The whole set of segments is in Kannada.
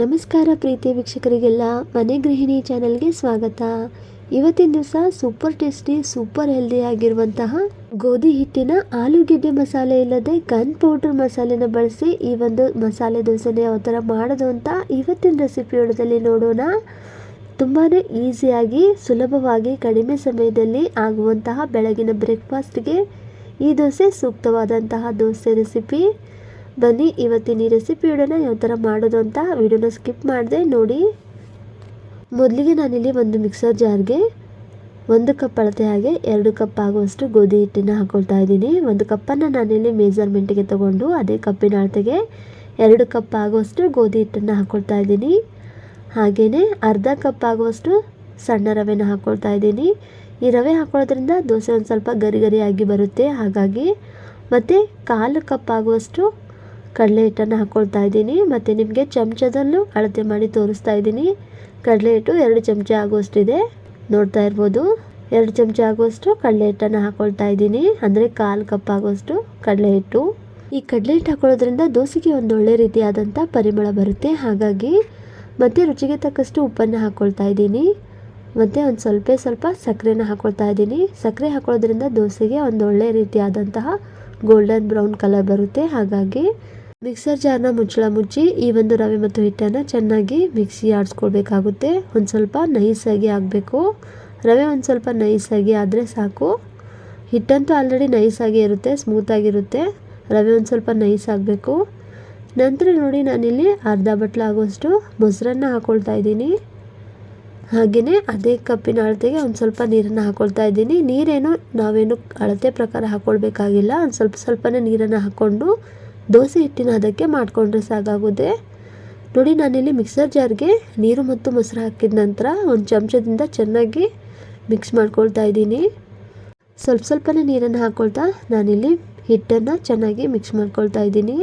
ನಮಸ್ಕಾರ ಪ್ರೀತಿ ವೀಕ್ಷಕರಿಗೆಲ್ಲ, ಮನೆ ಗೃಹಿಣಿ ಚಾನೆಲ್ಗೆ ಸ್ವಾಗತ. ಇವತ್ತಿನ ದಿವಸ ಸೂಪರ್ ಟೇಸ್ಟಿ, ಸೂಪರ್ ಹೆಲ್ದಿ ಆಗಿರುವಂತಹ ಗೋಧಿ ಹಿಟ್ಟಿನ ಆಲೂಗೆಡ್ಡೆ ಮಸಾಲೆ ಇಲ್ಲದೆ ಗನ್ ಪೌಡರ್ ಮಸಾಲೆನ ಬಳಸಿ ಈ ಒಂದು ಮಸಾಲೆ ದೋಸೆನ ಯಾವ ಥರ ಮಾಡೋದು ಅಂತ ಇವತ್ತಿನ ರೆಸಿಪಿ ವಿಡಿಯೋದಲ್ಲಿ ನೋಡೋಣ. ತುಂಬಾ ಈಸಿಯಾಗಿ ಸುಲಭವಾಗಿ, ಕಡಿಮೆ ಸಮಯದಲ್ಲಿ ಆಗುವಂತಹ ಬೆಳಗಿನ ಬ್ರೇಕ್ಫಾಸ್ಟ್ಗೆ ಈ ದೋಸೆ ಸೂಕ್ತವಾದಂತಹ ದೋಸೆ ರೆಸಿಪಿ ಬನ್ನಿ, ಇವತ್ತಿನ ಈ ರೆಸಿಪಿ ವಿಡಿಯೋನ ಯಾವ ಥರ ಮಾಡೋದು ಅಂತ ವಿಡಿಯೋನ ಸ್ಕಿಪ್ ಮಾಡಿದೆ, ನೋಡಿ. ಮೊದಲಿಗೆ ನಾನಿಲ್ಲಿ ಒಂದು ಮಿಕ್ಸರ್ ಜಾರ್ಗೆ ಒಂದು ಕಪ್ ಅಳತೆ ಹಾಗೆ ಎರಡು ಕಪ್ ಆಗುವಷ್ಟು ಗೋಧಿ ಹಿಟ್ಟನ್ನು ಹಾಕ್ಕೊಳ್ತಾ ಇದ್ದೀನಿ. ಒಂದು ಕಪ್ಪನ್ನು ನಾನಿಲ್ಲಿ ಮೇಜರ್ಮೆಂಟಿಗೆ ತಗೊಂಡು ಅದೇ ಕಪ್ಪಿನ ಅಳತೆಗೆ ಎರಡು ಕಪ್ ಆಗುವಷ್ಟು ಗೋಧಿ ಹಿಟ್ಟನ್ನು ಹಾಕ್ಕೊಳ್ತಾ ಇದ್ದೀನಿ. ಹಾಗೆಯೇ ಅರ್ಧ ಕಪ್ ಆಗುವಷ್ಟು ಸಣ್ಣ ರವೆನ ಹಾಕ್ಕೊಳ್ತಾ ಇದ್ದೀನಿ. ಈ ರವೆ ಹಾಕೊಳ್ಳೋದ್ರಿಂದ ದೋಸೆ ಒಂದು ಸ್ವಲ್ಪ ಗರಿ ಗರಿಯಾಗಿ ಬರುತ್ತೆ. ಹಾಗಾಗಿ ಮತ್ತು ಕಾಲು ಕಪ್ ಆಗುವಷ್ಟು ಕಡಲೆ ಹಿಟ್ಟನ್ನು ಹಾಕ್ಕೊಳ್ತಾ ಇದ್ದೀನಿ. ಮತ್ತು ನಿಮಗೆ ಚಮಚದಲ್ಲೂ ಅಳತೆ ಮಾಡಿ ತೋರಿಸ್ತಾ ಇದ್ದೀನಿ. ಕಡಲೆ ಹಿಟ್ಟು ಎರಡು ಚಮಚ ಆಗುವಷ್ಟಿದೆ. ನೋಡ್ತಾ ಇರ್ಬೋದು. ಎರಡು ಚಮಚ ಆಗುವಷ್ಟು ಕಡಲೆ ಹಿಟ್ಟನ್ನು ಹಾಕ್ಕೊಳ್ತಾ ಇದ್ದೀನಿ. ಅಂದರೆ ಕಾಲು ಕಪ್ ಆಗುವಷ್ಟು ಕಡಲೆ ಹಿಟ್ಟು. ಈ ಕಡಲೆ ಹಿಟ್ಟು ಹಾಕೊಳ್ಳೋದ್ರಿಂದ ದೋಸೆಗೆ ಒಂದು ಒಳ್ಳೆ ರೀತಿಯಾದಂಥ ಪರಿಮಳ ಬರುತ್ತೆ. ಹಾಗಾಗಿ ಮತ್ತು ರುಚಿಗೆ ತಕ್ಕಷ್ಟು ಉಪ್ಪನ್ನು ಹಾಕ್ಕೊಳ್ತಾ ಇದ್ದೀನಿ. ಮತ್ತು ಒಂದು ಸ್ವಲ್ಪ ಸ್ವಲ್ಪ ಸಕ್ಕರೆನ ಹಾಕ್ಕೊಳ್ತಾ ಇದ್ದೀನಿ. ಸಕ್ಕರೆ ಹಾಕೊಳ್ಳೋದ್ರಿಂದ ದೋಸೆಗೆ ಒಂದು ಒಳ್ಳೆ ರೀತಿಯಾದಂತಹ ಗೋಲ್ಡನ್ ಬ್ರೌನ್ ಕಲರ್ ಬರುತ್ತೆ. ಹಾಗಾಗಿ ಮಿಕ್ಸರ್ ಜಾರ್ನ ಮುಚ್ಚಳ ಮುಚ್ಚಿ ಈ ಒಂದು ರವೆ ಮತ್ತು ಹಿಟ್ಟನ್ನು ಚೆನ್ನಾಗಿ ಮಿಕ್ಸಿ ಆಡಿಸ್ಕೊಳ್ಬೇಕಾಗುತ್ತೆ. ಒಂದು ಸ್ವಲ್ಪ ನೈಸಾಗಿ ಆಗಬೇಕು. ರವೆ ಒಂದು ಸ್ವಲ್ಪ ನೈಸಾಗಿ ಆದರೆ ಸಾಕು. ಹಿಟ್ಟಂತೂ ಆಲ್ರೆಡಿ ನೈಸಾಗಿ ಇರುತ್ತೆ ಸ್ಮೂತಾಗಿರುತ್ತೆ ರವೆ ಒಂದು ಸ್ವಲ್ಪ ನೈಸ್ ಆಗಬೇಕು. ನಂತರ ನೋಡಿ ನಾನಿಲ್ಲಿ ಅರ್ಧ ಬಟ್ಲಾಗುವಷ್ಟು ಮೊಸರನ್ನು ಹಾಕ್ಕೊಳ್ತಾ ಇದ್ದೀನಿ. ಹಾಗೆಯೇ ಅದೇ ಕಪ್ಪಿನ ಅಳತೆಗೆ ಒಂದು ಸ್ವಲ್ಪ ನೀರನ್ನು ಹಾಕ್ಕೊಳ್ತಾ ಇದ್ದೀನಿ. ನೀರೇನು ನಾವೇನು ಅಳತೆ ಪ್ರಕಾರ ಹಾಕ್ಕೊಳ್ಬೇಕಾಗಿಲ್ಲ ಒಂದು ಸ್ವಲ್ಪ ಸ್ವಲ್ಪನೇ ನೀರನ್ನು ಹಾಕ್ಕೊಂಡು ದೋಸೆ ಹಿಟ್ಟಿನ ಅದಕ್ಕೆ ಮಾಡಿಕೊಂಡ್ರೆ ಸಾಕಾಗುತ್ತೆ. ನೋಡಿ, ನಾನಿಲ್ಲಿ ಮಿಕ್ಸರ್ ಜಾರ್ಗೆ ನೀರು ಮತ್ತು ಮೊಸರು ಹಾಕಿದ ನಂತರ ಒಂದು ಚಮಚದಿಂದ ಚೆನ್ನಾಗಿ ಮಿಕ್ಸ್ ಮಾಡ್ಕೊಳ್ತಾ ಇದ್ದೀನಿ. ಸ್ವಲ್ಪ ಸ್ವಲ್ಪನೇ ನೀರನ್ನು ಹಾಕ್ಕೊಳ್ತಾ ನಾನಿಲ್ಲಿ ಹಿಟ್ಟನ್ನು ಚೆನ್ನಾಗಿ ಮಿಕ್ಸ್ ಮಾಡ್ಕೊಳ್ತಾ ಇದ್ದೀನಿ.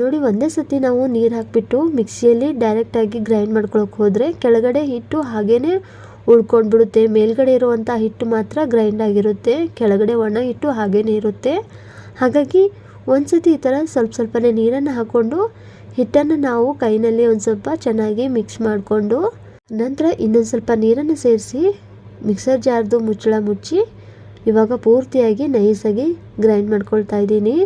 ನೋಡಿ, ಒಂದೇ ಸತಿ ನಾವು ನೀರು ಹಾಕಿಬಿಟ್ಟು ಮಿಕ್ಸಿಯಲ್ಲಿ ಡೈರೆಕ್ಟಾಗಿ ಗ್ರೈಂಡ್ ಮಾಡ್ಕೊಳಕ್ಕೆ ಹೋದರೆ ಕೆಳಗಡೆ ಹಿಟ್ಟು ಹಾಗೇ ಉಳ್ಕೊಂಡ್ಬಿಡುತ್ತೆ. ಮೇಲ್ಗಡೆ ಇರುವಂಥ ಹಿಟ್ಟು ಮಾತ್ರ ಗ್ರೈಂಡ್ ಆಗಿರುತ್ತೆ. ಕೆಳಗಡೆ ಒಣ ಹಿಟ್ಟು ಹಾಗೇ ಇರುತ್ತೆ. ಹಾಗಾಗಿ ಒಂದು ಸತಿ ಈ ಥರ ಸ್ವಲ್ಪ ಸ್ವಲ್ಪನೇ ನೀರನ್ನು ಹಾಕ್ಕೊಂಡು ಹಿಟ್ಟನ್ನು ನಾವು ಕೈನಲ್ಲಿ ಒಂದು ಸ್ವಲ್ಪ ಚೆನ್ನಾಗಿ ಮಿಕ್ಸ್ ಮಾಡಿಕೊಂಡು ನಂತರ ಇನ್ನೊಂದು ಸ್ವಲ್ಪ ನೀರನ್ನು ಸೇರಿಸಿ ಮಿಕ್ಸರ್ ಜಾರ್ದು ಮುಚ್ಚಳ ಮುಚ್ಚಿ ಇವಾಗ ಪೂರ್ತಿಯಾಗಿ ನೈಸಾಗಿ ಗ್ರೈಂಡ್ ಮಾಡ್ಕೊಳ್ತಾ ಇದ್ದೀನಿ.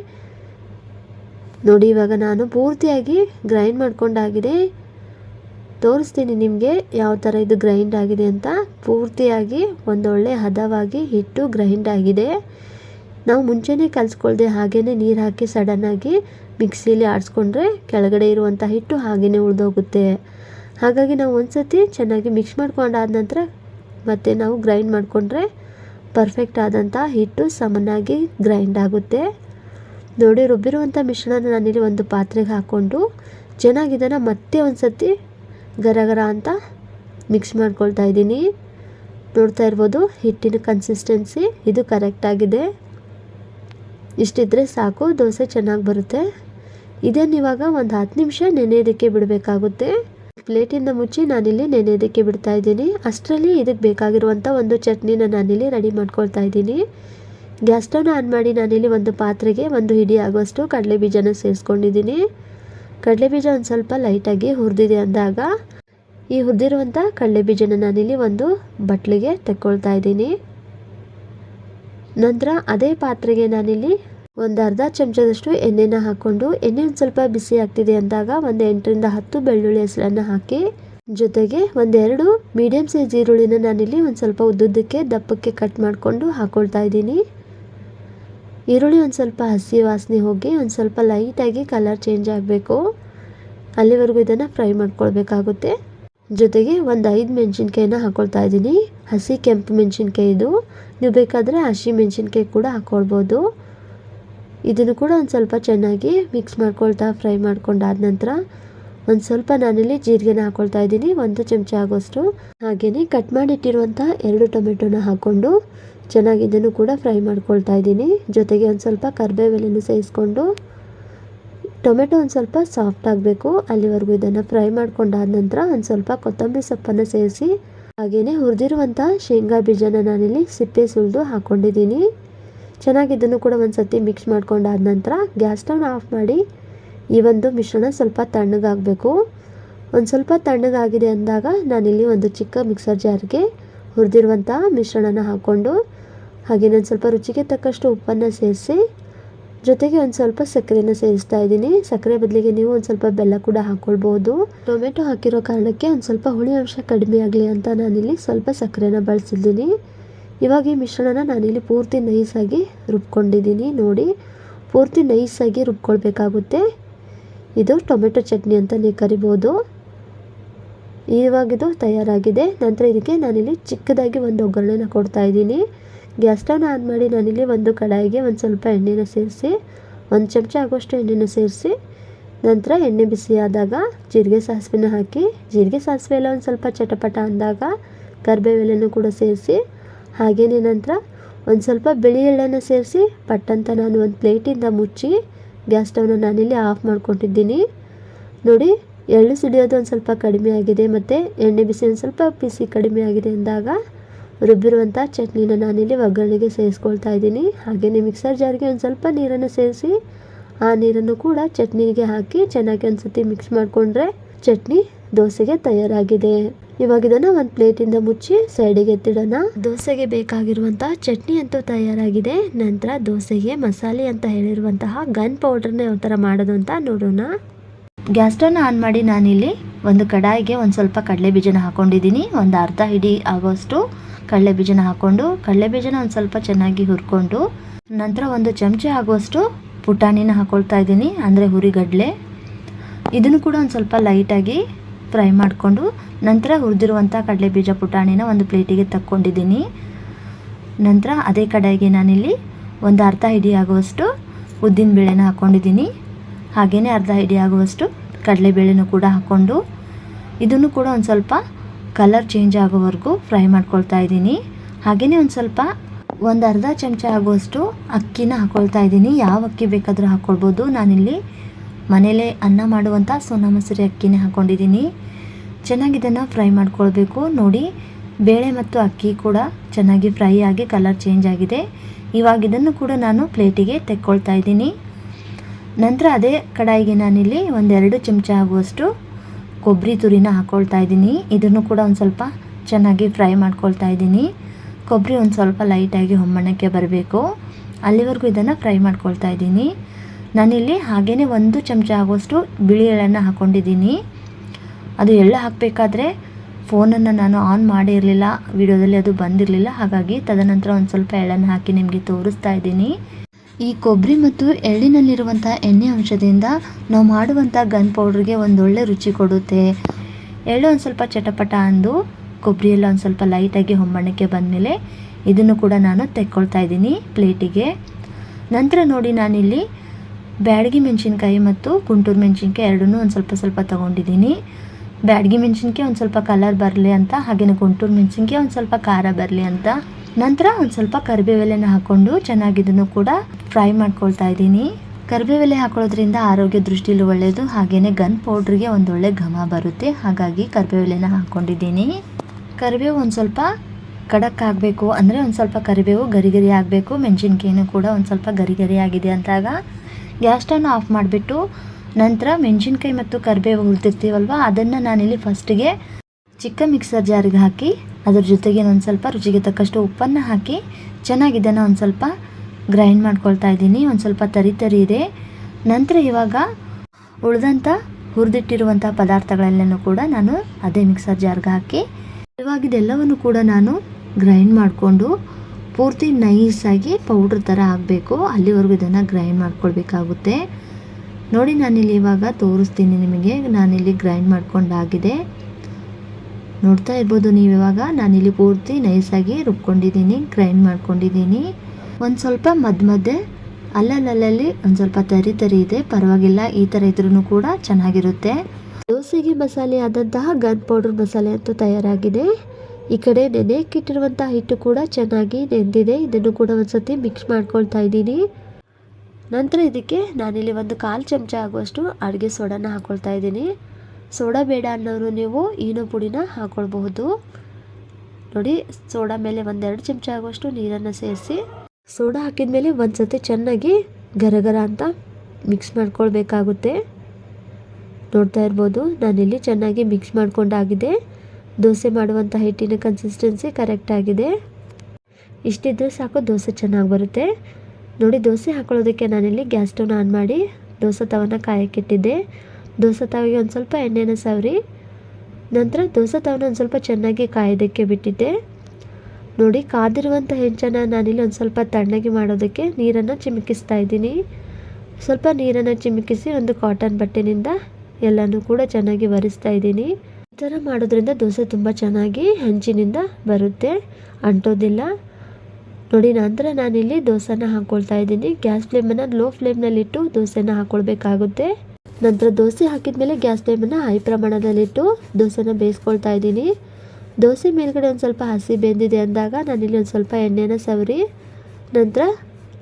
ನೋಡಿ, ಇವಾಗ ನಾನು ಪೂರ್ತಿಯಾಗಿ ಗ್ರೈಂಡ್ ಮಾಡ್ಕೊಂಡಾಗಿದೆ. ತೋರಿಸ್ತೀನಿ ನಿಮಗೆ ಯಾವ ಥರ ಇದು ಗ್ರೈಂಡ್ ಆಗಿದೆ ಅಂತ. ಪೂರ್ತಿಯಾಗಿ ಒಂದೊಳ್ಳೆ ಹದವಾಗಿ ಹಿಟ್ಟು ಗ್ರೈಂಡ್ ಆಗಿದೆ. ನಾವು ಮುಂಚೆನೇ ಕಲಿಸ್ಕೊಳ್ದೆ ಹಾಗೇ ನೀರು ಹಾಕಿ ಸಡನ್ನಾಗಿ ಮಿಕ್ಸಿಲಿ ಆಡಿಸ್ಕೊಂಡ್ರೆ ಕೆಳಗಡೆ ಇರುವಂಥ ಹಿಟ್ಟು ಹಾಗೆಯೇ ಉಳಿದೋಗುತ್ತೆ. ಹಾಗಾಗಿ ನಾವು ಒಂದು ಸತಿ ಚೆನ್ನಾಗಿ ಮಿಕ್ಸ್ ಮಾಡ್ಕೊಂಡಾದ ನಂತರ ಮತ್ತೆ ನಾವು ಗ್ರೈಂಡ್ ಮಾಡಿಕೊಂಡ್ರೆ ಪರ್ಫೆಕ್ಟ್ ಆದಂಥ ಹಿಟ್ಟು ಸಮನಾಗಿ ಗ್ರೈಂಡ್ ಆಗುತ್ತೆ. ನೋಡಿ ರುಬ್ಬಿರುವಂಥ ಮಿಶ್ರಣನ ನಾನಿಲ್ಲಿ ಒಂದು ಪಾತ್ರೆಗೆ ಹಾಕ್ಕೊಂಡು ಚೆನ್ನಾಗಿ ಇದನ್ನು ಮತ್ತೆ ಒಂದು ಸತಿ ಗರ ಗರ ಅಂತ ಮಿಕ್ಸ್ ಮಾಡ್ಕೊಳ್ತಾ ಇದ್ದೀನಿ. ನೋಡ್ತಾ ಇರ್ಬೋದು, ಹಿಟ್ಟಿನ ಕನ್ಸಿಸ್ಟೆನ್ಸಿ ಇದು ಕರೆಕ್ಟಾಗಿದೆ ಇಷ್ಟಿದ್ರೆ ಸಾಕು, ದೋಸೆ ಚೆನ್ನಾಗಿ ಬರುತ್ತೆ. ಇದನ್ನು ಇವಾಗ ಒಂದು ಹತ್ತು ನಿಮಿಷ ನೆನೆಯೋದಕ್ಕೆ ಬಿಡಬೇಕಾಗುತ್ತೆ. ಪ್ಲೇಟಿಂದ ಮುಚ್ಚಿ ನಾನಿಲ್ಲಿ ನೆನೆಯೋದಕ್ಕೆ ಬಿಡ್ತಾ ಇದ್ದೀನಿ. ಅಷ್ಟರಲ್ಲಿ ಇದಕ್ಕೆ ಬೇಕಾಗಿರುವಂಥ ಒಂದು ಚಟ್ನಿನ ನಾನಿಲ್ಲಿ ರೆಡಿ ಮಾಡ್ಕೊಳ್ತಾ ಇದ್ದೀನಿ. ಗ್ಯಾಸ್ ಸ್ಟವ್ನ ಆನ್ ಮಾಡಿ ನಾನಿಲ್ಲಿ ಒಂದು ಪಾತ್ರೆಗೆ ಒಂದು ಹಿಡಿ ಆಗೋಷ್ಟು ಕಡಲೆ ಬೀಜನ ಸೇರಿಸ್ಕೊಂಡಿದ್ದೀನಿ. ಕಡಲೆ ಬೀಜ ಒಂದು ಸ್ವಲ್ಪ ಲೈಟಾಗಿ ಹುರಿದಿದೆ ಅಂದಾಗ, ಈ ಹುರಿದಿರುವಂಥ ಕಡಲೆ ಬೀಜನ ನಾನಿಲ್ಲಿ ಒಂದು ಬಟ್ಲಿಗೆ ತೆಕ್ಕೊಳ್ತಾ ಇದ್ದೀನಿ. ನಂತರ ಅದೇ ಪಾತ್ರೆಗೆ ನಾನಿಲ್ಲಿ ಒಂದು ಅರ್ಧ ಚಮಚದಷ್ಟು ಎಣ್ಣೆನ ಹಾಕ್ಕೊಂಡು, ಎಣ್ಣೆ ಒಂದು ಸ್ವಲ್ಪ ಬಿಸಿ ಆಗ್ತಿದೆ ಅಂದಾಗ ಒಂದು ಎಂಟರಿಂದ ಹತ್ತು ಬೆಳ್ಳುಳ್ಳಿ ಹೆಸರನ್ನು ಹಾಕಿ, ಜೊತೆಗೆ ಒಂದೆರಡು ಮೀಡಿಯಮ್ ಸೈಜ್ ಈರುಳ್ಳಿನ ನಾನಿಲ್ಲಿ ಒಂದು ಸ್ವಲ್ಪ ಉದ್ದುದ್ದಕ್ಕೆ ದಪ್ಪಕ್ಕೆ ಕಟ್ ಮಾಡಿಕೊಂಡು ಹಾಕ್ಕೊಳ್ತಾ ಇದ್ದೀನಿ. ಈರುಳ್ಳಿ ಒಂದು ಸ್ವಲ್ಪ ಹಸಿ ವಾಸನೆ ಹೋಗಿ ಒಂದು ಸ್ವಲ್ಪ ಲೈಟಾಗಿ ಕಲರ್ ಚೇಂಜ್ ಆಗಬೇಕು. ಅಲ್ಲಿವರೆಗೂ ಇದನ್ನು ಫ್ರೈ ಮಾಡ್ಕೊಳ್ಬೇಕಾಗುತ್ತೆ. ಜೊತೆಗೆ ಒಂದು ಐದು ಮೆಣಸಿನ್ಕಾಯಿನ ಹಾಕ್ಕೊಳ್ತಾ ಇದ್ದೀನಿ. ಹಸಿ ಕೆಂಪು ಮೆಣಸಿನ್ಕಾಯಿ ಇದು. ನೀವು ಬೇಕಾದರೆ ಹಸಿ ಮೆಣಸಿನ್ಕಾಯಿ ಕೂಡ ಹಾಕ್ಕೊಳ್ಬೋದು ಇದನ್ನು ಕೂಡ ಒಂದು ಸ್ವಲ್ಪ ಚೆನ್ನಾಗಿ ಮಿಕ್ಸ್ ಮಾಡ್ಕೊಳ್ತಾ ಫ್ರೈ ಮಾಡ್ಕೊಂಡಾದ ನಂತರ ಒಂದು ಸ್ವಲ್ಪ ನಾನಿಲ್ಲಿ ಜೀರಿಗೆನ ಹಾಕ್ಕೊಳ್ತಾ ಇದ್ದೀನಿ, ಒಂದು ಚಮಚ ಆಗೋಷ್ಟು. ಹಾಗೆಯೇ ಕಟ್ ಮಾಡಿಟ್ಟಿರುವಂಥ ಎರಡು ಟೊಮೆಟೊನ ಹಾಕ್ಕೊಂಡು ಚೆನ್ನಾಗಿ ಇದನ್ನು ಕೂಡ ಫ್ರೈ ಮಾಡ್ಕೊಳ್ತಾ ಇದ್ದೀನಿ. ಜೊತೆಗೆ ಒಂದು ಸ್ವಲ್ಪ ಕರಿಬೇವೆಲೆನೂ ಸೇರಿಸ್ಕೊಂಡು ಟೊಮೆಟೊ ಒಂದು ಸ್ವಲ್ಪ ಸಾಫ್ಟ್ ಆಗಬೇಕು. ಅಲ್ಲಿವರೆಗೂ ಇದನ್ನು ಫ್ರೈ ಮಾಡ್ಕೊಂಡಾದ ನಂತರ ಒಂದು ಸ್ವಲ್ಪ ಕೊತ್ತಂಬರಿ ಸೊಪ್ಪನ್ನು ಸೇರಿಸಿ ಹಾಗೆಯೇ ಹುರಿದಿರುವಂಥ ಶೇಂಗಾ ಬೀಜನ ನಾನಿಲ್ಲಿ ಸಿಪ್ಪೆ ಸುಲಿದು ಹಾಕ್ಕೊಂಡಿದ್ದೀನಿ ಚೆನ್ನಾಗಿ ಇದನ್ನು ಕೂಡ ಒಂದು ಸತಿ ಮಿಕ್ಸ್ ಮಾಡ್ಕೊಂಡಾದ ನಂತರ ಗ್ಯಾಸ್ ಸ್ಟವ್ನ ಆಫ್ ಮಾಡಿ ಈ ಒಂದು ಮಿಶ್ರಣ ಸ್ವಲ್ಪ ತಣ್ಣಗಾಗಬೇಕು. ಒಂದು ಸ್ವಲ್ಪ ತಣ್ಣಗಾಗಿದೆ ಅಂದಾಗ ನಾನಿಲ್ಲಿ ಒಂದು ಚಿಕ್ಕ ಮಿಕ್ಸರ್ ಜಾರ್ಗೆ ಹುರಿದಿರುವಂಥ ಮಿಶ್ರಣನ ಹಾಕ್ಕೊಂಡು, ಹಾಗೆ ನಾನು ಸ್ವಲ್ಪ ರುಚಿಗೆ ತಕ್ಕಷ್ಟು ಉಪ್ಪನ್ನು ಸೇರಿಸಿ ಜೊತೆಗೆ ಒಂದು ಸ್ವಲ್ಪ ಸಕ್ಕರೆನ ಸೇರಿಸ್ತಾ ಇದ್ದೀನಿ. ಸಕ್ಕರೆ ಬದಲಿಗೆ ನೀವು ಒಂದು ಸ್ವಲ್ಪ ಬೆಲ್ಲ ಕೂಡ ಹಾಕ್ಕೊಳ್ಬೋದು ಟೊಮೆಟೊ ಹಾಕಿರೋ ಕಾರಣಕ್ಕೆ ಒಂದು ಸ್ವಲ್ಪ ಹುಳಿ ಅಂಶ ಕಡಿಮೆ ಆಗಲಿ ಅಂತ ನಾನಿಲ್ಲಿ ಸ್ವಲ್ಪ ಸಕ್ಕರೆನ ಬಳಸಿದ್ದೀನಿ. ಇವಾಗ ಈ ಮಿಶ್ರಣನ ನಾನಿಲ್ಲಿ ಪೂರ್ತಿ ನೈಸಾಗಿ ರುಬ್ಕೊಂಡಿದ್ದೀನಿ ನೋಡಿ. ಪೂರ್ತಿ ನೈಸಾಗಿ ರುಬ್ಕೊಳ್ಬೇಕಾಗುತ್ತೆ. ಇದು ಟೊಮೆಟೊ ಚಟ್ನಿ ಅಂತಲೇ ಕರಿಬೋದು. ಇವಾಗಿದು ತಯಾರಾಗಿದೆ. ನಂತರ ಇದಕ್ಕೆ ನಾನಿಲ್ಲಿ ಚಿಕ್ಕದಾಗಿ ಒಂದು ಒಗ್ಗರಣೆನ ಕೊಡ್ತಾ ಇದ್ದೀನಿ. ಗ್ಯಾಸ್ ಸ್ಟವ್ನ ಆನ್ ಮಾಡಿ ನಾನಿಲ್ಲಿ ಒಂದು ಕಡಾಯಿಗೆ ಒಂದು ಸ್ವಲ್ಪ ಎಣ್ಣೆನ ಸೇರಿಸಿ, ಒಂದು ಚಮಚ ಆಗುವಷ್ಟು ಎಣ್ಣೆನ ಸೇರಿಸಿ, ನಂತರ ಎಣ್ಣೆ ಬಿಸಿ ಆದಾಗ ಜೀರಿಗೆ ಸಾಸಿವೆನ ಹಾಕಿ, ಜೀರಿಗೆ ಸಾಸಿವೆ ಎಲ್ಲ ಒಂದು ಸ್ವಲ್ಪ ಚಟಪಟ ಅಂದಾಗ ಕರಿಬೇವೆಲೆನೂ ಕೂಡ ಸೇರಿಸಿ ಹಾಗೆಯೇ ನಂತರ ಒಂದು ಸ್ವಲ್ಪ ಬಿಳಿ ಎಳ್ಳನ್ನು ಸೇರಿಸಿ, ಪಟ್ಟಂತ ನಾನು ಒಂದು ಪ್ಲೇಟಿಂದ ಮುಚ್ಚಿ ಗ್ಯಾಸ್ ಸ್ಟವ್ನ ನಾನಿಲ್ಲಿ ಆಫ್ ಮಾಡ್ಕೊಂಡಿದ್ದೀನಿ. ನೋಡಿ, ಎಳ್ಳು ಸಿಡಿಯೋದು ಒಂದು ಸ್ವಲ್ಪ ಕಡಿಮೆ ಆಗಿದೆ, ಮತ್ತು ಎಣ್ಣೆ ಬಿಸಿ ಒಂದು ಸ್ವಲ್ಪ ಬಿಸಿ ಕಡಿಮೆ ಆಗಿದೆ ಅಂದಾಗ ರುಬ್ಬಿರುವಂಥ ಚಟ್ನಿನ ನಾನಿಲ್ಲಿ ಒಗ್ಗರಣೆಗೆ ಸೇರಿಸ್ಕೊಳ್ತಾ ಇದ್ದೀನಿ. ಹಾಗೆಯೇ ಮಿಕ್ಸರ್ ಜಾರ್ಗೆ ಒಂದು ಸ್ವಲ್ಪ ನೀರನ್ನು ಸೇರಿಸಿ, ಆ ನೀರನ್ನು ಕೂಡ ಚಟ್ನಿಗೆ ಹಾಕಿ ಚೆನ್ನಾಗಿ ಒಂದು ಸತಿ ಮಿಕ್ಸ್ ಮಾಡಿಕೊಂಡ್ರೆ ಚಟ್ನಿ ದೋಸೆಗೆ ತಯಾರಾಗಿದೆ. ಇವಾಗ ಇದನ್ನು ಒಂದು ಪ್ಲೇಟಿಂದ ಮುಚ್ಚಿ ಸೈಡಿಗೆ ಎತ್ತಿಡೋಣ. ದೋಸೆಗೆ ಬೇಕಾಗಿರುವಂಥ ಚಟ್ನಿ ಅಂತೂ ತಯಾರಾಗಿದೆ. ನಂತರ ದೋಸೆಗೆ ಮಸಾಲೆ ಅಂತ ಹೇಳಿರುವಂತಹ ಗನ್ ಪೌಡರ್ನ ಯಾವ ಥರ ಮಾಡೋದು ಅಂತ ನೋಡೋಣ. ಗ್ಯಾಸ್ ಸ್ಟವ್ನ ಆನ್ ಮಾಡಿ ನಾನಿಲ್ಲಿ ಒಂದು ಕಡಾಯಿಗೆ ಒಂದು ಸ್ವಲ್ಪ ಕಡಲೆ ಬೀಜನ ಹಾಕೊಂಡಿದ್ದೀನಿ. ಒಂದು ಅರ್ಧ ಹಿಡಿ ಆಗೋಷ್ಟು ಕಡಲೆ ಬೀಜನ ಹಾಕ್ಕೊಂಡು ಕಡಲೆ ಬೀಜನ ಒಂದು ಸ್ವಲ್ಪ ಚೆನ್ನಾಗಿ ಹುರ್ಕೊಂಡು, ನಂತರ ಒಂದು ಚಮಚ ಆಗುವಷ್ಟು ಪುಟಾಣಿನ ಹಾಕ್ಕೊಳ್ತಾ ಇದ್ದೀನಿ, ಅಂದರೆ ಹುರಿಗಡಲೆ. ಇದನ್ನು ಕೂಡ ಒಂದು ಸ್ವಲ್ಪ ಲೈಟಾಗಿ ಫ್ರೈ ಮಾಡಿಕೊಂಡು, ನಂತರ ಹುರಿದಿರುವಂಥ ಕಡಲೆ ಬೀಜ ಪುಟಾಣಿನ ಒಂದು ಪ್ಲೇಟಿಗೆ ತಕ್ಕೊಂಡಿದ್ದೀನಿ. ನಂತರ ಅದೇ ಕಡೆಗೆ ನಾನಿಲ್ಲಿ ಒಂದು ಅರ್ಧ ಹಿಡಿ ಆಗುವಷ್ಟು ಉದ್ದಿನ ಬೇಳೆನ ಹಾಕ್ಕೊಂಡಿದ್ದೀನಿ ಹಾಗೆಯೇ ಅರ್ಧ ಹಿಡಿ ಆಗುವಷ್ಟು ಕಡಲೆಬೇಳೆನೂ ಕೂಡ ಹಾಕ್ಕೊಂಡು ಇದನ್ನು ಕೂಡ ಒಂದು ಸ್ವಲ್ಪ ಕಲರ್ ಚೇಂಜ್ ಆಗೋವರೆಗೂ ಫ್ರೈ ಮಾಡ್ಕೊಳ್ತಾ ಇದ್ದೀನಿ. ಹಾಗೆಯೇ ಒಂದು ಸ್ವಲ್ಪ, ಒಂದು ಅರ್ಧ ಚಮಚ ಆಗುವಷ್ಟು ಅಕ್ಕಿನ ಹಾಕ್ಕೊಳ್ತಾ ಇದ್ದೀನಿ. ಯಾವ ಅಕ್ಕಿ ಬೇಕಾದರೂ ಹಾಕ್ಕೊಳ್ಬೋದು ನಾನಿಲ್ಲಿ ಮನೇಲೇ ಅನ್ನ ಮಾಡುವಂಥ ಸೋನಾ ಮಸೂರಿ ಅಕ್ಕಿನೇ ಹಾಕ್ಕೊಂಡಿದ್ದೀನಿ ಚೆನ್ನಾಗಿ ಇದನ್ನು ಫ್ರೈ ಮಾಡ್ಕೊಳ್ಬೇಕು. ನೋಡಿ, ಬೇಳೆ ಮತ್ತು ಅಕ್ಕಿ ಕೂಡ ಚೆನ್ನಾಗಿ ಫ್ರೈ ಆಗಿ ಕಲರ್ ಚೇಂಜ್ ಆಗಿದೆ. ಇವಾಗ ಇದನ್ನು ಕೂಡ ನಾನು ಪ್ಲೇಟಿಗೆ ತೆಕ್ಕೊಳ್ತಾ ಇದ್ದೀನಿ. ನಂತರ ಅದೇ ಕಡಾಯಿಗೆ ನಾನಿಲ್ಲಿ ಒಂದೆರಡು ಚಮಚ ಆಗುವಷ್ಟು ಕೊಬ್ಬರಿ ತುರಿನ ಹಾಕ್ಕೊಳ್ತಾ ಇದ್ದೀನಿ. ಇದನ್ನು ಕೂಡ ಒಂದು ಸ್ವಲ್ಪ ಚೆನ್ನಾಗಿ ಫ್ರೈ ಮಾಡ್ಕೊಳ್ತಾ ಇದ್ದೀನಿ. ಕೊಬ್ಬರಿ ಒಂದು ಸ್ವಲ್ಪ ಲೈಟಾಗಿ ಹೊಮ್ಮಣಕ್ಕೆ ಬರಬೇಕು. ಅಲ್ಲಿವರೆಗೂ ಇದನ್ನು ಫ್ರೈ ಮಾಡ್ಕೊಳ್ತಾ ಇದ್ದೀನಿ. ನಾನಿಲ್ಲಿ ಹಾಗೇ ಒಂದು ಚಮಚ ಆಗೋಷ್ಟು ಬಿಳಿ ಎಳ್ಳನ್ನು ಹಾಕ್ಕೊಂಡಿದ್ದೀನಿ ಅದು ಎಳ್ಳು ಹಾಕಬೇಕಾದ್ರೆ ಫೋನನ್ನು ನಾನು ಆನ್ ಮಾಡಿರಲಿಲ್ಲ ವಿಡಿಯೋದಲ್ಲಿ ಅದು ಬಂದಿರಲಿಲ್ಲ. ಹಾಗಾಗಿ ತದನಂತರ ಒಂದು ಸ್ವಲ್ಪ ಎಳ್ಳನ್ನು ಹಾಕಿ ನಿಮಗೆ ತೋರಿಸ್ತಾ ಇದ್ದೀನಿ. ಈ ಕೊಬ್ಬರಿ ಮತ್ತು ಎಳ್ಳಿನಲ್ಲಿರುವಂಥ ಎಣ್ಣೆ ಅಂಶದಿಂದ ನಾವು ಮಾಡುವಂಥ ಗನ್ ಪೌಡ್ರಿಗೆ ಒಂದೊಳ್ಳೆ ರುಚಿ ಕೊಡುತ್ತೆ. ಎಳ್ಳು ಒಂದು ಸ್ವಲ್ಪ ಚಟಪಟ ಅಂದು ಕೊಬ್ಬರಿ ಎಲ್ಲ ಒಂದು ಸ್ವಲ್ಪ ಲೈಟಾಗಿ ಹೊಂಬಣ್ಣಕ್ಕೆ ಬಂದಮೇಲೆ ಇದನ್ನು ಕೂಡ ನಾನು ತೆಕ್ಕೊಳ್ತಾ ಇದ್ದೀನಿ ಪ್ಲೇಟಿಗೆ ನಂತರ ನೋಡಿ ನಾನಿಲ್ಲಿ ಬ್ಯಾಡಗಿ ಮೆಣಸಿನ್ಕಾಯಿ ಮತ್ತು ಗುಂಟೂರು ಮೆಣಸಿನ್ಕಾಯಿ ಎರಡನ್ನೂ ಒಂದು ಸ್ವಲ್ಪ ಸ್ವಲ್ಪ ತೊಗೊಂಡಿದ್ದೀನಿ. ಬ್ಯಾಡಗಿ ಮೆಣಸಿನ್ಕಾಯಿ ಒಂದು ಸ್ವಲ್ಪ ಕಲರ್ ಬರಲಿ ಅಂತ ಹಾಗೆಯೇ ಗುಂಟೂರು ಮೆಣಸಿನ್ಕಾಯಿ ಒಂದು ಸ್ವಲ್ಪ ಖಾರ ಬರಲಿ ಅಂತ ನಂತರ ಒಂದು ಸ್ವಲ್ಪ ಕರಿಬೇವೆಲೆನ ಹಾಕ್ಕೊಂಡು ಚೆನ್ನಾಗಿ ಇದನ್ನು ಕೂಡ ಫ್ರೈ ಮಾಡ್ಕೊಳ್ತಾ ಇದ್ದೀನಿ. ಕರಿಬೇವೆಲೆ ಹಾಕೊಳ್ಳೋದ್ರಿಂದ ಆರೋಗ್ಯ ದೃಷ್ಟಿಯಲ್ಲಿ ಒಳ್ಳೆಯದು ಹಾಗೆಯೇ ಗನ್ ಪೌಡ್ರಿಗೆ ಒಂದೊಳ್ಳೆ ಘಮ ಬರುತ್ತೆ. ಹಾಗಾಗಿ ಕರಿಬೇವೆಲೆನ ಹಾಕ್ಕೊಂಡಿದ್ದೀನಿ ಕರಿಬೇವು ಒಂದು ಸ್ವಲ್ಪ ಖಡಕ್ ಆಗಬೇಕು. ಅಂದರೆ ಒಂದು ಸ್ವಲ್ಪ ಕರಿಬೇವು ಗರಿ ಗರಿ ಆಗಬೇಕು. ಮೆಣಸಿನ್ಕಾಯಿನೂ ಕೂಡ ಒಂದು ಸ್ವಲ್ಪ ಗರಿ ಗರಿ ಆಗಿದೆ ಅಂತಾಗ ಗ್ಯಾಸ್ ಸ್ಟವ್ನ ಆಫ್ ಮಾಡಿಬಿಟ್ಟು ನಂತರ ಮೆಣಸಿನ್ಕಾಯಿ ಮತ್ತು ಕರಿಬೇವು ಹುರಿದಿರ್ತೀವಲ್ವ, ಅದನ್ನು ನಾನಿಲ್ಲಿ ಫಸ್ಟಿಗೆ ಚಿಕ್ಕ ಮಿಕ್ಸರ್ ಜಾರಿಗೆ ಹಾಕಿ ಅದ್ರ ಜೊತೆಗೆ ಒಂದು ಸ್ವಲ್ಪ ರುಚಿಗೆ ತಕ್ಕಷ್ಟು ಉಪ್ಪನ್ನು ಹಾಕಿ ಚೆನ್ನಾಗಿ ಇದನ್ನು ಒಂದು ಸ್ವಲ್ಪ ಗ್ರೈಂಡ್ ಮಾಡ್ಕೊಳ್ತಾ ಇದ್ದೀನಿ. ಒಂದು ಸ್ವಲ್ಪ ತರಿ ತರಿ ಇದೆ. ನಂತರ ಇವಾಗ ಉಳಿದಂಥ ಹುರಿದಿಟ್ಟಿರುವಂಥ ಪದಾರ್ಥಗಳೆಲ್ಲನೂ ಕೂಡ ನಾನು ಅದೇ ಮಿಕ್ಸರ್ ಜಾರ್ಗೆ ಹಾಕಿ ಇವಾಗ ಇದೆಲ್ಲವನ್ನು ಕೂಡ ನಾನು ಗ್ರೈಂಡ್ ಮಾಡಿಕೊಂಡು ಪೂರ್ತಿ ನೈಸಾಗಿ ಪೌಡ್ರ್ ಥರ ಆಗಬೇಕು. ಅಲ್ಲಿವರೆಗೂ ಇದನ್ನು ಗ್ರೈಂಡ್ ಮಾಡ್ಕೊಳ್ಬೇಕಾಗುತ್ತೆ. ನೋಡಿ ನಾನಿಲ್ಲಿ ಇವಾಗ ತೋರಿಸ್ತೀನಿ ನಿಮಗೆ. ನಾನಿಲ್ಲಿ ಗ್ರೈಂಡ್ ಮಾಡ್ಕೊಂಡಾಗಿದೆ. ನೋಡ್ತಾ ಇರ್ಬೋದು ನೀವು ಇವಾಗ. ನಾನಿಲ್ಲಿ ಪೂರ್ತಿ ನೈಸಾಗಿ ರುಬ್ಕೊಂಡಿದ್ದೀನಿ ಗ್ರೈಂಡ್ ಮಾಡ್ಕೊಂಡಿದ್ದೀನಿ. ಒಂದು ಸ್ವಲ್ಪ ಮಧ್ಯ ಮಧ್ಯೆ ಅಲ್ಲಲ್ಲಲ್ಲಿ ಒಂದು ಸ್ವಲ್ಪ ತರಿ ತರಿ ಇದೆ. ಪರವಾಗಿಲ್ಲ, ಈ ಥರ ಇದ್ರೂ ಕೂಡ ಚೆನ್ನಾಗಿರುತ್ತೆ. ದೋಸೆಗೆ ಮಸಾಲೆ ಆದಂತಹ ಗನ್ ಪೌಡರ್ ಮಸಾಲೆ ಅಂತೂ ತಯಾರಾಗಿದೆ. ಈ ಕಡೆ ನೆನೆಯಕ್ಕಿಟ್ಟಿರುವಂತಹ ಹಿಟ್ಟು ಕೂಡ ಚೆನ್ನಾಗಿ ನೆಂದಿದೆ. ಇದನ್ನು ಕೂಡ ಒಂದ್ಸತಿ ಮಿಕ್ಸ್ ಮಾಡ್ಕೊಳ್ತಾ ಇದ್ದೀನಿ. ನಂತರ ಇದಕ್ಕೆ ನಾನಿಲ್ಲಿ ಒಂದು ಕಾಲು ಚಮಚ ಆಗುವಷ್ಟು ಅಡುಗೆ ಸೋಡಾನ ಹಾಕ್ಕೊಳ್ತಾ ಇದ್ದೀನಿ. ಸೋಡಾ ಬೇಡ ಅನ್ನೋರು ನೀವು ಈನೋ ಪುಡಿನ ಹಾಕ್ಕೊಳ್ಬಹುದು ನೋಡಿ, ಸೋಡಾ ಮೇಲೆ ಒಂದೆರಡು ಚಮಚ ಆಗುವಷ್ಟು ನೀರನ್ನು ಸೇರಿಸಿ, ಸೋಡಾ ಹಾಕಿದ ಮೇಲೆ ಒಂದು ಸತಿ ಚೆನ್ನಾಗಿ ಗರಗರ ಅಂತ ಮಿಕ್ಸ್ ಮಾಡ್ಕೊಳ್ಬೇಕಾಗುತ್ತೆ. ನೋಡ್ತಾ ಇರ್ಬೋದು, ನಾನಿಲ್ಲಿ ಚೆನ್ನಾಗಿ ಮಿಕ್ಸ್ ಮಾಡ್ಕೊಂಡಾಗಿದೆ. ದೋಸೆ ಮಾಡುವಂಥ ಹಿಟ್ಟಿನ ಕನ್ಸಿಸ್ಟೆನ್ಸಿ ಕರೆಕ್ಟ್ ಆಗಿದೆ. ಇಷ್ಟಿದ್ರೆ ಸಾಕು, ದೋಸೆ ಚೆನ್ನಾಗಿ ಬರುತ್ತೆ. ನೋಡಿ, ದೋಸೆ ಹಾಕೊಳ್ಳೋದಕ್ಕೆ ನಾನಿಲ್ಲಿ ಗ್ಯಾಸ್ ಸ್ಟವ್ನ ಆನ್ ಮಾಡಿ, ದೋಸೆ ತವನ ಕಾಯಕ್ಕಿಟ್ಟಿದ್ದೆ ದೋಸೆ ತವಿಗೆ ಒಂದು ಸ್ವಲ್ಪ ಎಣ್ಣೆನ ಸವರಿ. ನಂತರ ದೋಸೆ ತವನ ಒಂದು ಸ್ವಲ್ಪ ಚೆನ್ನಾಗಿ ಕಾಯೋದಕ್ಕೆ ಬಿಟ್ಟಿದ್ದೆ. ನೋಡಿ ಕಾದಿರುವಂಥ ಹೆಂಚನ್ನು ನಾನಿಲ್ಲಿ ಒಂದು ಸ್ವಲ್ಪ ತಣ್ಣಗೆ ಮಾಡೋದಕ್ಕೆ ನೀರನ್ನು ಚಿಮುಕಿಸ್ತಾ ಇದ್ದೀನಿ. ಸ್ವಲ್ಪ ನೀರನ್ನು ಚಿಮುಕಿಸಿ ಒಂದು ಕಾಟನ್ ಬಟ್ಟೆನಿಂದ ಎಲ್ಲನೂ ಕೂಡ ಚೆನ್ನಾಗಿ ಒರೆಸ್ತಾ ಇದ್ದೀನಿ. ಈ ಥರ ಮಾಡೋದ್ರಿಂದ ದೋಸೆ ತುಂಬ ಚೆನ್ನಾಗಿ ಹಂಚಿನಿಂದ ಬರುತ್ತೆ, ಅಂಟೋದಿಲ್ಲ. ನೋಡಿ ನಂತರ ನಾನಿಲ್ಲಿ ದೋಸೆನ ಹಾಕ್ಕೊಳ್ತಾ ಇದ್ದೀನಿ. ಗ್ಯಾಸ್ ಫ್ಲೇಮನ್ನು ಲೋ ಫ್ಲೇಮ್ನಲ್ಲಿಟ್ಟು ದೋಸೆನ ಹಾಕ್ಕೊಳ್ಬೇಕಾಗುತ್ತೆ ನಂತರ ದೋಸೆ ಹಾಕಿದ್ಮೇಲೆ ಗ್ಯಾಸ್ ಫ್ಲೇಮನ್ನು ಹೈ ಪ್ರಮಾಣದಲ್ಲಿಟ್ಟು ದೋಸೆನ ಬೇಯಿಸ್ಕೊಳ್ತಾ ಇದ್ದೀನಿ. ದೋಸೆ ಮೇಲ್ಗಡೆ ಒಂದು ಸ್ವಲ್ಪ ಹಸಿ ಬೆಂದಿದೆ ಅಂದಾಗ ನಾನಿಲ್ಲಿ ಒಂದು ಸ್ವಲ್ಪ ಎಣ್ಣೆನ ಸವರಿ, ನಂತರ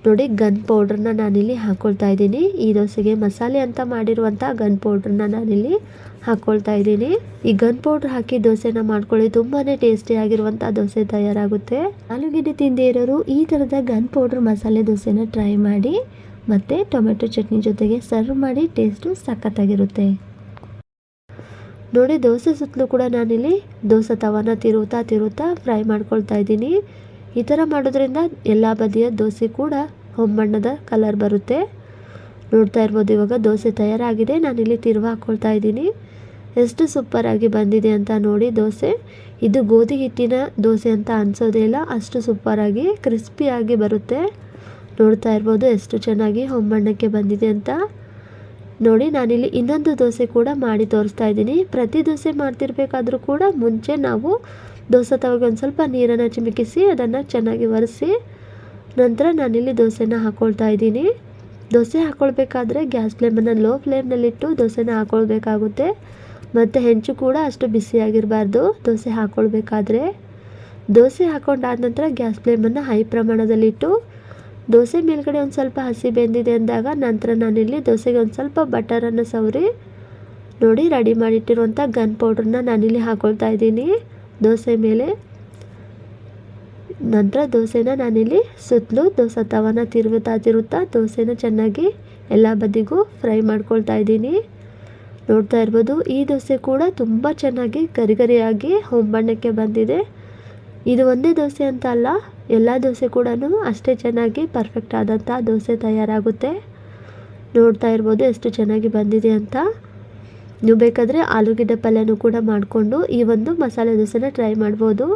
ನೋಡಿ ಗನ್ ಪೌಡ್ರನ್ನ ನಾನಿಲ್ಲಿ ಹಾಕ್ಕೊಳ್ತಾ ಇದ್ದೀನಿ. ಈ ದೋಸೆಗೆ ಮಸಾಲೆ ಅಂತ ಮಾಡಿರುವಂಥ ಗನ್ ಪೌಡ್ರನ್ನ ನಾನಿಲ್ಲಿ ಹಾಕ್ಕೊಳ್ತಾ ಇದ್ದೀನಿ. ಈ ಗನ್ ಪೌಡ್ರ್ ಹಾಕಿ ದೋಸೆನ ಮಾಡ್ಕೊಳ್ಳಿ ತುಂಬಾ ಟೇಸ್ಟಿಯಾಗಿರುವಂಥ ದೋಸೆ ತಯಾರಾಗುತ್ತೆ. ಆಲೂಗೆಡ್ಡೆ ತಿಂದೇ ಇರೋರು ಈ ಥರದ ಗನ್ ಪೌಡ್ರ್ ಮಸಾಲೆ ದೋಸೆನ ಟ್ರೈ ಮಾಡಿ. ಮತ್ತು ಟೊಮೆಟೊ ಚಟ್ನಿ ಜೊತೆಗೆ ಸರ್ವ್ ಮಾಡಿ ಟೇಸ್ಟು ಸಖತ್ತಾಗಿರುತ್ತೆ. ನೋಡಿ ದೋಸೆ ಸುತ್ತಲೂ ಕೂಡ ನಾನಿಲ್ಲಿ ದೋಸೆ ತವನ ತಿರುತ್ತಾ ತಿರುತ್ತಾ ಫ್ರೈ ಮಾಡ್ಕೊಳ್ತಾ ಇದ್ದೀನಿ. ಈ ಥರ ಮಾಡೋದ್ರಿಂದ ಎಲ್ಲ ಬದಿಯ ದೋಸೆ ಕೂಡ ಹೊಂಬಣ್ಣದ ಕಲರ್ ಬರುತ್ತೆ. ನೋಡ್ತಾ ಇರ್ಬೋದು ಇವಾಗ ದೋಸೆ ತಯಾರಾಗಿದೆ, ನಾನಿಲ್ಲಿ ತಿರುವ ಹಾಕ್ಕೊಳ್ತಾ ಇದ್ದೀನಿ. ಎಷ್ಟು ಸೂಪರಾಗಿ ಬಂದಿದೆ ಅಂತ ನೋಡಿ ದೋಸೆ. ಇದು ಗೋಧಿ ಹಿಟ್ಟಿನ ದೋಸೆ ಅಂತ ಅನಿಸೋದೇ ಇಲ್ಲ, ಅಷ್ಟು ಸೂಪರಾಗಿ ಕ್ರಿಸ್ಪಿಯಾಗಿ ಬರುತ್ತೆ. ನೋಡ್ತಾ ಇರ್ಬೋದು ಎಷ್ಟು ಚೆನ್ನಾಗಿ ಹೊಂಬಣ್ಣಕ್ಕೆ ಬಂದಿದೆ ಅಂತ. ನೋಡಿ, ನಾನಿಲ್ಲಿ ಇನ್ನೊಂದು ದೋಸೆ ಕೂಡ ಮಾಡಿ ತೋರಿಸ್ತಾ ಇದ್ದೀನಿ. ಪ್ರತಿ ದೋಸೆ ಮಾಡ್ತಿರ್ಬೇಕಾದ್ರೂ ಕೂಡ ಮುಂಚೆ ನಾವು ದೋಸೆ ತವಾಗ ಒಂದು ಸ್ವಲ್ಪ ನೀರನ್ನು ಚಿಮುಕಿಸಿ ಅದನ್ನು ಚೆನ್ನಾಗಿ ಒರೆಸಿ ನಂತರ ನಾನಿಲ್ಲಿ ದೋಸೆನ ಹಾಕ್ಕೊಳ್ತಾ ಇದ್ದೀನಿ. ದೋಸೆ ಹಾಕ್ಕೊಳ್ಬೇಕಾದ್ರೆ ಗ್ಯಾಸ್ ಫ್ಲೇಮನ್ನು ಲೋ ಫ್ಲೇಮ್ನಲ್ಲಿಟ್ಟು ದೋಸೆನ ಹಾಕ್ಕೊಳ್ಬೇಕಾಗುತ್ತೆ ಮತ್ತು ಹೆಂಚು ಕೂಡ ಅಷ್ಟು ಬಿಸಿಯಾಗಿರಬಾರ್ದು ದೋಸೆ ಹಾಕ್ಕೊಳ್ಬೇಕಾದ್ರೆ ದೋಸೆ ಹಾಕ್ಕೊಂಡಾದ ನಂತರ ಗ್ಯಾಸ್ ಫ್ಲೇಮನ್ನು ಹೈ ಪ್ರಮಾಣದಲ್ಲಿಟ್ಟು ದೋಸೆ ಮೇಲ್ಗಡೆ ಒಂದು ಸ್ವಲ್ಪ ಹಸಿ ಬೆಂದಿದೆ ಅಂದಾಗ ನಂತರ ನಾನಿಲ್ಲಿ ದೋಸೆಗೆ ಒಂದು ಸ್ವಲ್ಪ ಬಟರನ್ನು ಸವರಿ ನೋಡಿ ರೆಡಿ ಮಾಡಿಟ್ಟಿರುವಂಥ ಗನ್ ಪೌಡ್ರನ್ನ ನಾನಿಲ್ಲಿ ಹಾಕ್ಕೊಳ್ತಾ ಇದ್ದೀನಿ ದೋಸೆ ಮೇಲೆ. ನಂತರ ದೋಸೆನ ನಾನಿಲ್ಲಿ ಸುತ್ತಲೂ ದೋಸೆ ತವನ ತಿರುಗುತ್ತಾ ತಿರುತ್ತಾ ದೋಸೆನ ಚೆನ್ನಾಗಿ ಎಲ್ಲ ಬದಿಗೂ ಫ್ರೈ ಮಾಡ್ಕೊಳ್ತಾ ಇದ್ದೀನಿ. ನೋಡ್ತಾ ಇರ್ಬೋದು ಈ ದೋಸೆ ಕೂಡ ತುಂಬ ಚೆನ್ನಾಗಿ ಗರಿಗರಿಯಾಗಿ ಹೊಂಬಣ್ಣಕ್ಕೆ ಬಂದಿದೆ. ಇದು ಒಂದೇ ದೋಸೆ ಅಂತ ಅಲ್ಲ ಎಲ್ಲ ದೋಸೆ ಕೂಡ ಅಷ್ಟೇ ಚೆನ್ನಾಗಿ ಪರ್ಫೆಕ್ಟ್ ಆದಂಥ ದೋಸೆ ತಯಾರಾಗುತ್ತೆ. ನೋಡ್ತಾ ಇರ್ಬೋದು ಎಷ್ಟು ಚೆನ್ನಾಗಿ ಬಂದಿದೆ ಅಂತ. ನೀವು ಬೇಕಾದರೆ ಆಲೂಗೆಡ್ಡೆ ಪಲ್ಯನೂ ಕೂಡ ಮಾಡಿಕೊಂಡು ಈ ಒಂದು ಮಸಾಲೆ ದೋಸೆನ ಟ್ರೈ ಮಾಡ್ಬೋದು.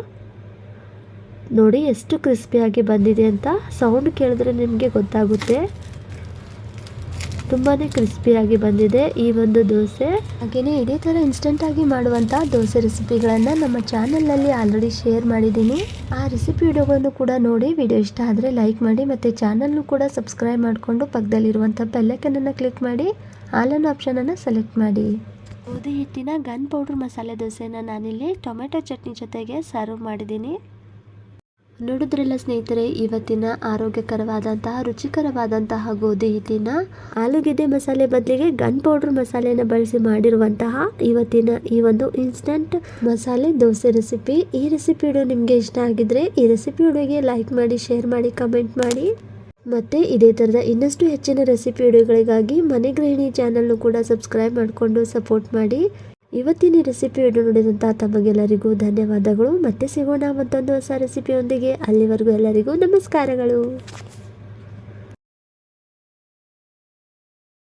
ನೋಡಿ ಎಷ್ಟು ಕ್ರಿಸ್ಪಿಯಾಗಿ ಬಂದಿದೆ ಅಂತ. ಸೌಂಡ್ ಕೇಳಿದ್ರೆ ನಿಮಗೆ ಗೊತ್ತಾಗುತ್ತೆ. ತುಂಬಾ ಕ್ರಿಸ್ಪಿಯಾಗಿ ಬಂದಿದೆ ಈ ಒಂದು ದೋಸೆ. ಹಾಗೆಯೇ ಇದೇ ಥರ ಇನ್ಸ್ಟೆಂಟಾಗಿ ಮಾಡುವಂಥ ದೋಸೆ ರೆಸಿಪಿಗಳನ್ನು ನಮ್ಮ ಚಾನಲ್ನಲ್ಲಿ ಆಲ್ರೆಡಿ ಶೇರ್ ಮಾಡಿದ್ದೀನಿ. ಆ ರೆಸಿಪಿ ವಿಡಿಯೋಗಳನ್ನು ಕೂಡ ನೋಡಿ ವಿಡಿಯೋ ಇಷ್ಟ ಆದರೆ ಲೈಕ್ ಮಾಡಿ ಮತ್ತು ಚಾನಲ್ನು ಕೂಡ ಸಬ್ಸ್ಕ್ರೈಬ್ ಮಾಡಿಕೊಂಡು ಪಕ್ಕದಲ್ಲಿರುವಂಥ ಬೆಲ್ಲೈಕನನ್ನು ಕ್ಲಿಕ್ ಮಾಡಿ ಆಲನ್ ಆಪ್ಷನನ್ನು ಸೆಲೆಕ್ಟ್ ಮಾಡಿ. ಗೋಧಿ ಹಿಟ್ಟಿನ ಗನ್ ಪೌಡ್ರ್ ಮಸಾಲೆ ದೋಸೆನ ನಾನಿಲ್ಲಿ ಟೊಮೆಟೊ ಚಟ್ನಿ ಜೊತೆಗೆ ಸರ್ವ್ ಮಾಡಿದ್ದೀನಿ. ನೋಡಿದ್ರಲ್ಲ ಸ್ನೇಹಿತರೆ, ಇವತ್ತಿನ ಆರೋಗ್ಯಕರವಾದಂತಹ, ರುಚಿಕರವಾದಂತಹ ಗೋಧಿ ಹಿಟ್ಟಿನ ಆಲೂಗೆಡ್ಡೆ ಮಸಾಲೆ ಬದಲಿಗೆ ಗನ್ ಪೌಡರ್ ಮಸಾಲೆನ ಬಳಸಿ ಮಾಡಿರುವಂತಹ ಇವತ್ತಿನ ಈ ಒಂದು ಇನ್ಸ್ಟಂಟ್ ಮಸಾಲೆ ದೋಸೆ ರೆಸಿಪಿ ಈ ರೆಸಿಪಿ ವಿಡಿಯೋ ನಿಮಗೆ ಇಷ್ಟ ಆಗಿದ್ರೆ, ಈ ರೆಸಿಪಿ ವಿಡಿಯೋಗೆ ಲೈಕ್ ಮಾಡಿ ಶೇರ್ ಮಾಡಿ ಕಮೆಂಟ್ ಮಾಡಿ. ಮತ್ತೆ ಇದೇ ಥರದ ಇನ್ನಷ್ಟು ಹೆಚ್ಚಿನ ರೆಸಿಪಿ ವಿಡಿಯೋಗಳಿಗಾಗಿ ಮನೆ ಗೃಹಿಣಿ ಚಾನಲ್ನು ಕೂಡ ಸಬ್ಸ್ಕ್ರೈಬ್ ಮಾಡಿಕೊಂಡು ಸಪೋರ್ಟ್ ಮಾಡಿ. ಇವತ್ತಿನ ರೆಸಿಪಿ ವಿಡಿಯೋ ನೋಡಿದಂಥ ತಮಗೆಲ್ಲರಿಗೂ ಧನ್ಯವಾದಗಳು. ಮತ್ತೆ ಸಿಗೋಣ ಮತ್ತೊಂದು ಹೊಸ ರೆಸಿಪಿಯೊಂದಿಗೆ. ಅಲ್ಲಿವರೆಗೂ ಎಲ್ಲರಿಗೂ ನಮಸ್ಕಾರಗಳು.